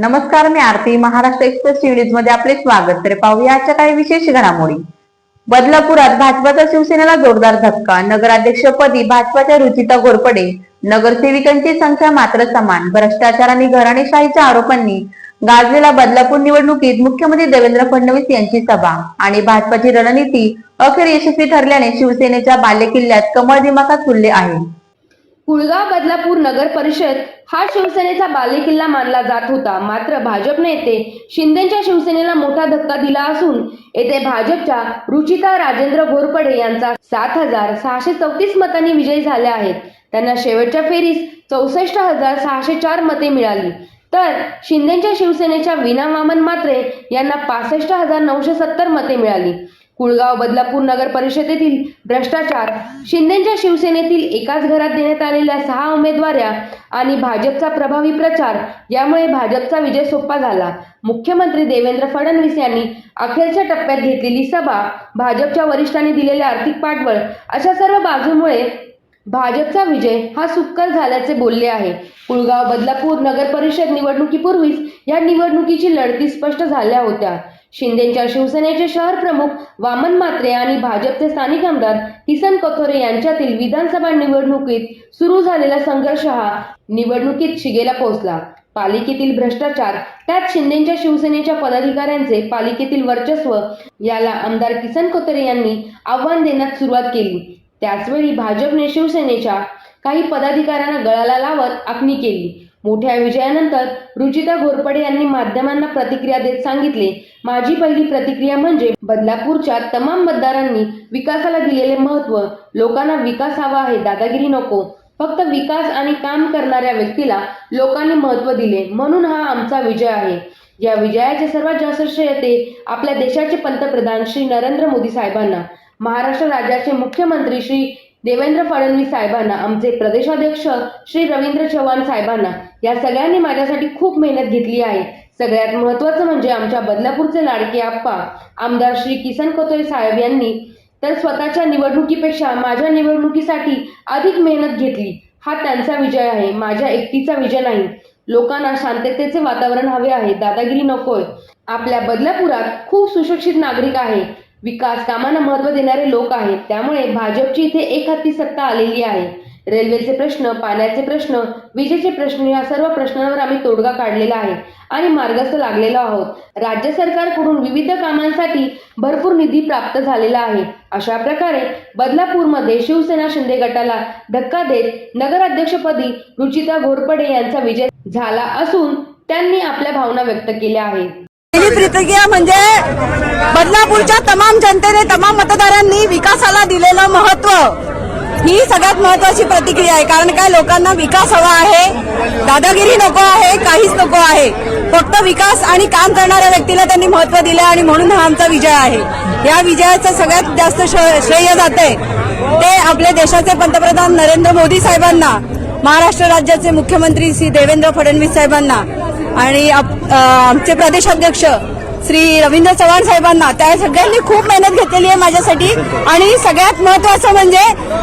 नमस्कार मी आरती. महाराष्ट्र एक्सप्रेस न्यूजमध्ये आपले स्वागत. तर पाहूया आजच्या काही विशेष घडामोडी. बदलापुरात भाजपाचा शिवसेनेला जोरदार धक्का नगराध्यक्षपदी भाजपाच्या रुचिता घोरपडे नगरसेविकांची संख्या मात्र समान. भ्रष्टाचार आणि घराणेशाहीच्या आरोपांनी गाजलेला बदलापूर निवडणुकीत मुख्यमंत्री देवेंद्र फडणवीस यांची सभा आणि भाजपाची रणनीती अखेर यशस्वी ठरल्याने शिवसेनेच्या बालेकिल्ल्यात कमळ दिमाखात फुलले आहे. कुळगाव बदलापूर नगर परिषद हा शिवसेनेचा बालेकिल्ला मानला जात होता. मात्र भाजपने येथे शिंदेच्या शिवसेनेला मोठा धक्का दिला असून येथे भाजपच्या रुचिता राजेंद्र घोरपडे यांचा सात हजार सहाशे चौतीस मतांनी विजय झाले आहेत. त्यांना शेवटच्या फेरीस चौसष्ट हजार सहाशे चार मते मिळाली. तर शिंदेच्या शिवसेनेच्या विना वामन मात्रे यांना पासष्ट हजार नऊशे सत्तर मते मिळाली. कुळगाव बदलापूर नगर परिषदेतील भ्रष्टाचार शिंदेच्या शिवसेनेतील एकाच घरात देण्यात आलेल्या सहा उमेदवाऱ्या आणि भाजपचा प्रभावी प्रचार यामुळे भाजपचा विजय सोपा झाला. मुख्यमंत्री देवेंद्र फडणवीस यांनी अखेरच्या टप्प्यात घेतलेली सभा भाजपच्या वरिष्ठांनी दिलेले आर्थिक पाठबळ अशा सर्व बाजूमुळे भाजपचा विजय हा सुकर झाल्याचे बोलले आहे. कुळगाव बदलापूर नगर परिषद निवडणुकीपूर्वीच या निवडणुकीची लढती स्पष्ट झाल्या होत्या. शिंदेच्या शिवसेनेचे शहर प्रमुख वामन मात्रे आणि भाजपचे स्थानिक आमदार किसन कथोरे यांच्यातील विधानसभा निवडणुकीत सुरू झालेला संघर्ष हा निवडणुकीत शिगेला पोहोचला. पालिकेतील भ्रष्टाचार त्यात शिंदेच्या शिवसेनेच्या पदाधिकाऱ्यांचे पालिकेतील वर्चस्व याला आमदार किसन कोतरे यांनी आव्हान देण्यास सुरुवात केली. त्याचवेळी भाजपने शिवसेनेच्या काही पदाधिकाऱ्यांना गळाला लावत आखणी केली. मोठ्या विजयानंतर रुचिता घोरपडे यांनी माध्यमांना प्रतिक्रिया देत सांगितले. माझी पहिली प्रतिक्रिया म्हणजे बदलापूरच्या तमाम मतदारांनी विकासाला दिलेले महत्त्व लोकांना विकास हवा आहे दादागिरी नको. फक्त विकास आणि काम करणाऱ्या व्यक्तीला लोकांनी महत्त्व दिले. म्हणून हा आमचा विजय आहे. या विजयाचे सर्वात जास्त श्रेय ते आपल्या देशाचे पंतप्रधान श्री नरेंद्र मोदी साहेबांना. महाराष्ट्र राज्याचे मुख्यमंत्री श्री देवेंद्र फडणवीस साहेबांना आमचे प्रदेशाध्यक्ष श्री रवींद्र चव्हाण साहेबांना या सगळ्यांनी माझ्यासाठी खूप मेहनत घेतली आहे. सगळ्यात महत्वाचं म्हणजे आमच्या बदलापूरचे लाडके आप्पा आमदार श्री किसन कोतोरे साहेब यांनी तर स्वतःच्या निवडणुकीपेक्षा माझ्या निवडणुकीसाठी अधिक मेहनत घेतली. हा त्यांचा विजय आहे माझ्या एकटीचा विजय नाही. लोकांना शांततेचे वातावरण हवे आहे दादागिरी नकोय. आपल्या बदलापुरात खूप सुशिक्षित नागरिक आहे. विकास कामांना महत्त्व देणारे लोक आहेत. त्यामुळे भाजपची इथे एक हाती सत्ता आलेली आहे. रेल्वेचे प्रश्न पाण्याचे प्रश्न विजेचे प्रश्न या सर्व प्रश्नांवर आम्ही तोडगा काढलेला आहे आणि मार्गस्थ लागलेलो आहोत. राज्य सरकारकडून विविध कामांसाठी भरपूर निधी प्राप्त झालेला आहे. अशा प्रकारे बदलापूरमध्ये शिवसेना शिंदे गटाला धक्का देत नगराध्यक्षपदी रुचिता घोरपडे यांचा विजय झाला असून त्यांनी आपल्या भावना व्यक्त केल्या आहेत. प्रतिक्रिया म्हणजे बदलापूरच्या तमाम जनतेने तमाम मतदारांनी विकासाला दिलेलं महत्त्व. ही सगळ्यात महत्वाची प्रतिक्रिया आहे. कारण काय? लोकांना विकास हवा आहे. दादागिरी नको आहे. काहीच नको आहे. फक्त विकास आणि काम करणाऱ्या व्यक्तीला त्यांनी महत्त्व दिलं आणि म्हणून हा आमचा विजय आहे. या विजयाचं सगळ्यात जास्त श्र- श्रेय जाते ते आपल्या देशाचे पंतप्रधान नरेंद्र मोदी साहेबांना महाराष्ट्र राज्याचे मुख्यमंत्री श्री देवेंद्र फडणवीस साहेबांना. आणि आप- आमचे प्रदेशाध्यक्ष श्री रवींद्र चव्हाण साहेबांना त्या सगळ्यांनी खूप मेहनत घेतलेली आहे माझ्यासाठी. आणि सगळ्यात महत्वाचं म्हणजे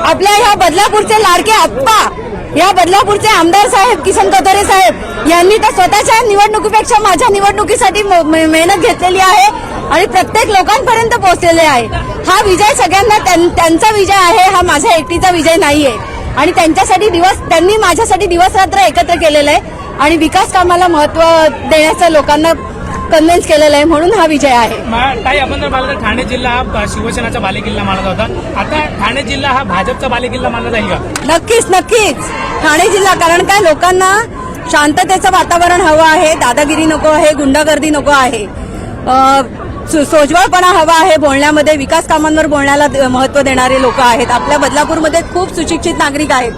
आपल्या ह्या बदलापूरचे लाडके आप्पा या बदलापूरचे आमदार साहेब किसन कथोरे साहेब यांनी तर स्वतःच्या निवडणुकीपेक्षा माझ्या निवडणुकीसाठी म- मेहनत घेतलेली आहे आणि प्रत्येक लोकांपर्यंत पोहोचलेले आहे. हा विजय सगळ्यांना त्यां- त्यांचा विजय आहे हा माझ्या एकटीचा विजय नाहीये. आणि त्यांच्यासाठी दिवस त्यांनी माझ्यासाठी दिवस रात्र एकत्र केलेलं आहे. आणि विकास कामाला महत्त्व देण्याचं लोकांना कन्व्हिन्स केलेलं आहे म्हणून हा विजय आहे. ताई आपण जर पाहिलं तर ठाणे जिल्हा हा शिवसेनाचा बालेकिल्ला मानला होता आता ठाणे जिल्हा हा भाजपचा बालेकिल्ला मानला जाईल का? नक्कीच नक्कीच. ठाणे जिल्हा कारण काय? लोकांना शांततेचं वातावरण हवं आहे दादागिरी नको आहे गुंडागर्दी नको आहे. अ, सो- सोज्वळपणा हवा आहे बोलण्यामध्ये विकास कामांवर बोलण्याला द- महत्त्व देणारे लोक आहेत. आपल्या बदलापूरमध्ये खूप सुशिक्षित नागरिक आहेत.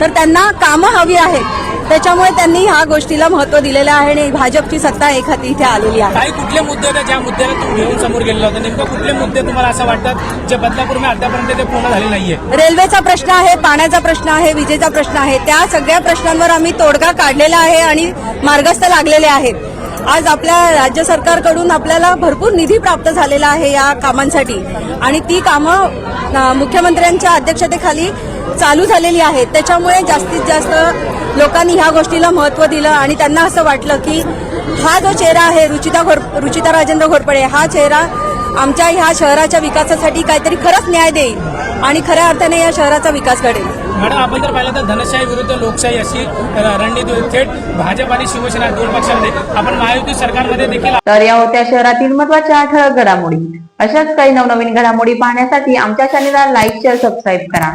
तर त्यांना कामं हवी आहेत. त्याच्यामुळे त्यांनी ह्या गोष्टीला महत्त्व दिलेलं आहे आणि भाजपची सत्ता एक हाती इथे आलेली आहे. काही कुठले मुद्दे होते ज्या मुद्द्याला तुम्ही घेऊन समोर गेलेला होता? नेमकं कुठले मुद्दे तुम्हाला असं वाटतात जे बदलापूर आतापर्यंत ते पूर्ण झाले नाहीये? रेल्वेचा प्रश्न आहे पाण्याचा प्रश्न आहे विजेचा प्रश्न आहे त्या सगळ्या प्रश्नांवर आम्ही तोडगा काढलेला आहे आणि मार्गस्थ लागलेले आहेत. आज आपल्या राज्य सरकारकडून आपल्याला भरपूर निधी प्राप्त झालेला आहे या कामांसाठी. आणि ती कामं मुख्यमंत्र्यांच्या अध्यक्षतेखाली चालू झालेली आहेत त्याच्यामुळे जास्तीत जास्त लोकांनी ह्या गोष्टीला महत्त्व दिलं आणि त्यांना असं वाटलं की हा जो चेहरा आहे रुचिता घोर रुचिता राजेंद्र घोरपडे हा चेहरा आमच्या ह्या शहराच्या विकासासाठी काहीतरी खरंच न्याय देईल आणि खऱ्या अर्थाने या शहराचा विकास घडेल. मॅडम आपण जर पाहिलं तर धनशाही विरुद्ध लोकशाही अशी रणनीती. थेट भाजप आणि शिवसेना दोन पक्षांमध्ये आपण महायुती सरकारमध्ये देखील तर या होत्या शहरातील महत्त्वाच्या ठळक घडामोडी. अशाच काही नवनवीन घडामोडी पाहण्यासाठी आमच्या चॅनेलला लाईक शेअर सबस्क्राईब करा.